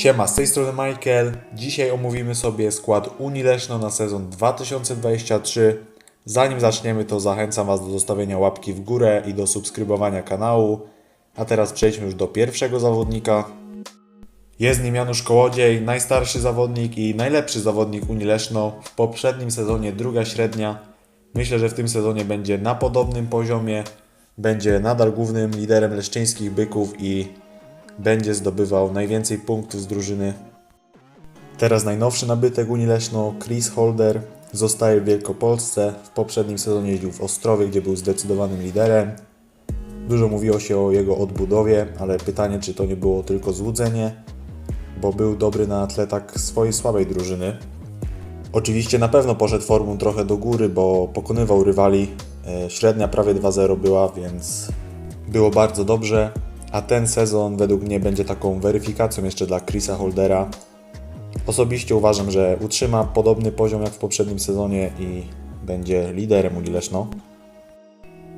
Siema, z tej strony Michael. Dzisiaj omówimy sobie skład Unii Leszno na sezon 2023. Zanim zaczniemy, to zachęcam Was do zostawienia łapki w górę i do subskrybowania kanału. A teraz przejdźmy już do pierwszego zawodnika. Jest nim Janusz Kołodziej, najstarszy zawodnik i najlepszy zawodnik Unii Leszno. W poprzednim sezonie druga średnia. Myślę, że w tym sezonie będzie na podobnym poziomie. Będzie nadal głównym liderem leszczyńskich byków i będzie zdobywał najwięcej punktów z drużyny. Teraz najnowszy nabytek Unii Leszno, Chris Holder, zostaje w Wielkopolsce. W poprzednim sezonie jeździł w Ostrowie, gdzie był zdecydowanym liderem. Dużo mówiło się o jego odbudowie, ale pytanie, czy to nie było tylko złudzenie, bo był dobry na tle tak swojej słabej drużyny. Oczywiście na pewno poszedł formą trochę do góry, bo pokonywał rywali. E, Średnia prawie 2-0 była, więc było bardzo dobrze. A ten sezon według mnie będzie taką weryfikacją jeszcze dla Chrisa Holdera. Osobiście uważam, że utrzyma podobny poziom jak w poprzednim sezonie i będzie liderem Unii Leszno.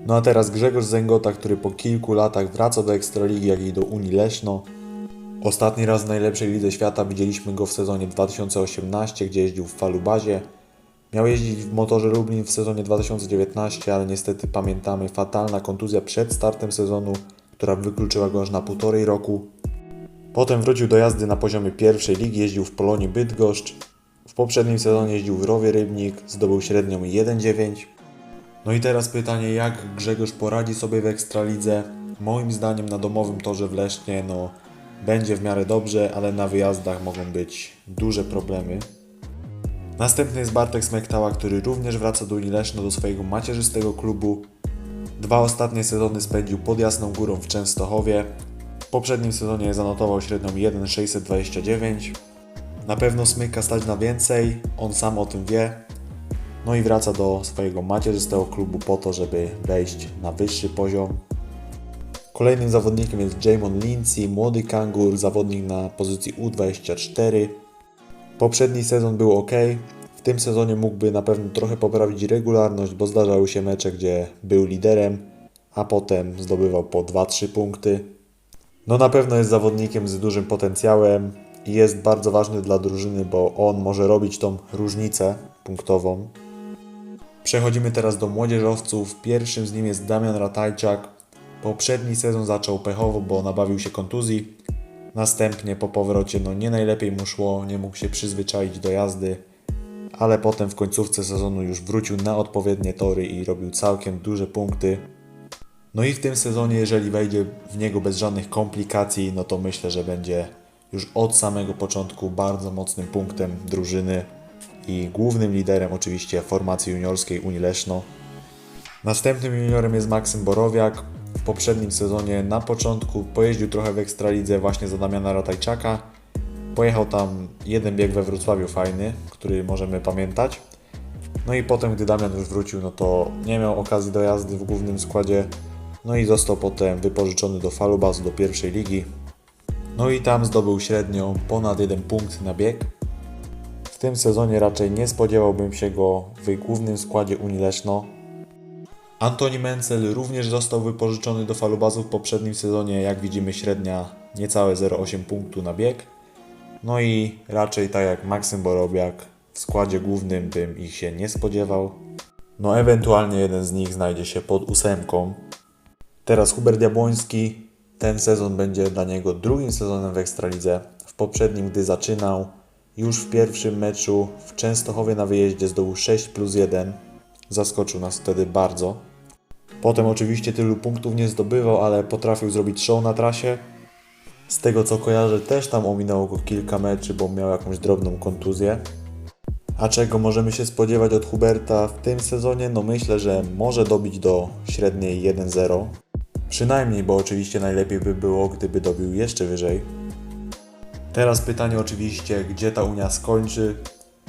No a teraz Grzegorz Zęgota, który po kilku latach wraca do Ekstraligi, jak i do Unii Leszno. Ostatni raz w najlepszej lidze świata widzieliśmy go w sezonie 2018, gdzie jeździł w Falubazie. Miał jeździć w motorze Lublin w sezonie 2019, ale niestety pamiętamy fatalna kontuzja przed startem sezonu, która wykluczyła go aż na półtorej roku. Potem wrócił do jazdy na poziomie pierwszej ligi, jeździł w Polonii Bydgoszcz. W poprzednim sezonie jeździł w Rowie Rybnik, zdobył średnią 1,9. No i teraz pytanie, jak Grzegorz poradzi sobie w Ekstralidze? Moim zdaniem na domowym torze w Lesznie, no będzie w miarę dobrze, ale na wyjazdach mogą być duże problemy. Następny jest Bartek Smektała, który również wraca do Unii Leszno, do swojego macierzystego klubu. Dwa ostatnie sezony spędził pod Jasną Górą w Częstochowie. W poprzednim sezonie zanotował średnią 1,629. Na pewno Smyka stać na więcej, on sam o tym wie. No i wraca do swojego macierzystego klubu po to, żeby wejść na wyższy poziom. Kolejnym zawodnikiem jest Jamon Lindsay, młody kangur, zawodnik na pozycji U24. Poprzedni sezon był ok. W tym sezonie mógłby na pewno trochę poprawić regularność, bo zdarzały się mecze, gdzie był liderem, a potem zdobywał po 2-3 punkty. No na pewno jest zawodnikiem z dużym potencjałem i jest bardzo ważny dla drużyny, bo on może robić tą różnicę punktową. Przechodzimy teraz do młodzieżowców. Pierwszym z nim jest Damian Ratajczak. Poprzedni sezon zaczął pechowo, bo nabawił się kontuzji. Następnie po powrocie no nie najlepiej mu szło, nie mógł się przyzwyczaić do jazdy, ale potem w końcówce sezonu już wrócił na odpowiednie tory i robił całkiem duże punkty. No i w tym sezonie, jeżeli wejdzie w niego bez żadnych komplikacji, no to myślę, że będzie już od samego początku bardzo mocnym punktem drużyny i głównym liderem oczywiście formacji juniorskiej Unii Leszno. Następnym juniorem jest Maksym Borowiak. W poprzednim sezonie na początku pojeździł trochę w Ekstralidze właśnie za Damiana Ratajczaka. Pojechał tam jeden bieg we Wrocławiu fajny, który możemy pamiętać. No i potem, gdy Damian już wrócił, no to nie miał okazji do jazdy w głównym składzie. No i został potem wypożyczony do Falubazu do pierwszej ligi. No i tam zdobył średnią ponad jeden punkt na bieg. W tym sezonie raczej nie spodziewałbym się go w głównym składzie Unii Leszno. Antoni Mencel również został wypożyczony do Falubazu w poprzednim sezonie, jak widzimy średnia niecałe 0,8 punktu na bieg. No i raczej tak jak Maksym Borobiak w składzie głównym bym ich się nie spodziewał. No ewentualnie jeden z nich znajdzie się pod ósemką. Teraz Hubert Jabłoński. Ten sezon będzie dla niego drugim sezonem w Ekstralidze. W poprzednim, gdy zaczynał, już w pierwszym meczu w Częstochowie na wyjeździe zdobył 6 plus 1. Zaskoczył nas wtedy bardzo. Potem oczywiście tylu punktów nie zdobywał, ale potrafił zrobić show na trasie. Z tego co kojarzę, też tam ominęło go kilka meczy, bo miał jakąś drobną kontuzję. A czego możemy się spodziewać od Huberta w tym sezonie? No myślę, że może dobić do średniej 1-0. Przynajmniej, bo oczywiście najlepiej by było, gdyby dobił jeszcze wyżej. Teraz pytanie oczywiście, gdzie ta Unia skończy.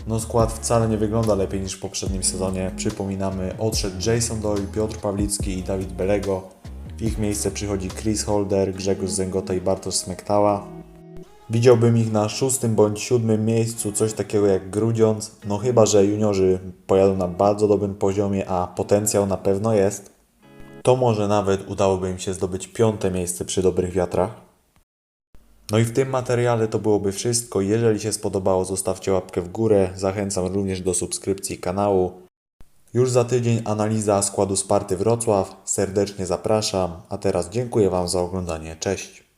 No skład wcale nie wygląda lepiej niż w poprzednim sezonie. Przypominamy, odszedł Jason Doyle, Piotr Pawlicki i Dawid Belego. W ich miejsce przychodzi Chris Holder, Grzegorz Zęgota i Bartosz Smektała. Widziałbym ich na szóstym bądź siódmym miejscu, coś takiego jak Grudziądz. No chyba, że juniorzy pojadą na bardzo dobrym poziomie, a potencjał na pewno jest. To może nawet udałoby im się zdobyć piąte miejsce przy dobrych wiatrach. No i w tym materiale to byłoby wszystko. Jeżeli się spodobało, zostawcie łapkę w górę. Zachęcam również do subskrypcji kanału. Już za tydzień analiza składu Sparty Wrocław. Serdecznie zapraszam. A teraz dziękuję Wam za oglądanie. Cześć.